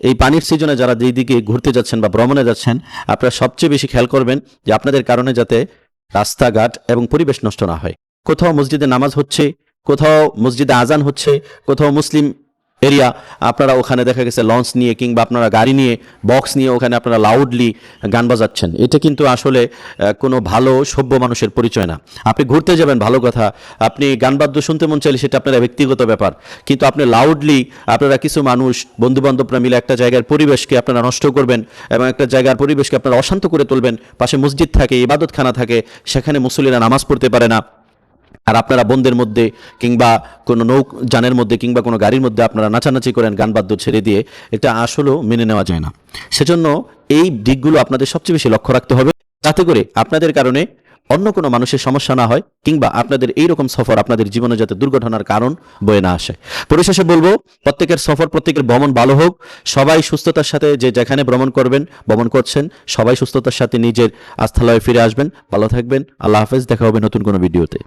এই পানির সিজনে যারা যেই দিকে ঘুরতে যাচ্ছেন বা ভ্রমণে যাচ্ছেন, আপনারা সবচেয়ে বেশি খেয়াল করবেন যে আপনাদের কারণে যাতে রাস্তাঘাট এবং পরিবেশ নষ্ট না হয়। কোথাও মসজিদে নামাজ হচ্ছে, কোথাও মসজিদে আজান হচ্ছে, কোথাও মুসলিম এরিয়া আপনারা ওখানে দেখা গেছে লঞ্চ নিয়ে কিংবা আপনারা গাড়ি নিয়ে বক্স নিয়ে ওখানে আপনারা লাউডলি গান বাজাচ্ছেন। এটা কিন্তু আসলে কোনো ভালো সভ্য মানুষের পরিচয় না। আপনি ঘুরতে যাবেন, ভালো কথা। আপনি গান বাদ্য শুনতে মন চাইলে সেটা আপনার ব্যক্তিগত ব্যাপার। কিন্তু আপনি লাউডলি আপনারা কিছু মানুষ বন্ধু বান্ধবরা মিলে একটা জায়গার পরিবেশকে আপনারা নষ্ট করবেন এবং একটা জায়গার পরিবেশকে আপনারা অশান্ত করে তুলবেন। পাশে মসজিদ থাকে, ইবাদতখানা থাকে, সেখানে মুসলিরা নামাজ পড়তে পারে না। আর আপনারা বন্ধের মধ্যে কিংবা কোনো নৌ যানের মধ্যে কিংবা কোনো গাড়ির মধ্যে আপনারা নাচানাচি করেন, গান বাদ্য ছেড়ে দিয়ে, এটা আসলেও মেনে নেওয়া যায় না। সেজন্য এই দিকগুলো আপনাদের সবচেয়ে বেশি লক্ষ্য রাখতে হবে। যাতে করে আপনাদের কারণে অন্য কোনো মানুষের সমস্যা না হয় কিংবা আপনাদের এই রকম সফর আপনাদের জীবনে যাতে দুর্ঘটনার কারণ বয়ে না আসে। পরিশেষে বলব, প্রত্যেকের সফর, প্রত্যেকের ভ্রমণ ভালো হোক। সবাই সুস্থতার সাথে যে যেখানে ভ্রমণ করবেন, ভ্রমণ করছেন, সবাই সুস্থতার সাথে নিজের আস্থালয়ে ফিরে আসবেন। ভালো থাকবেন। আল্লাহ হাফেজ। দেখা হবে নতুন কোনো ভিডিওতে।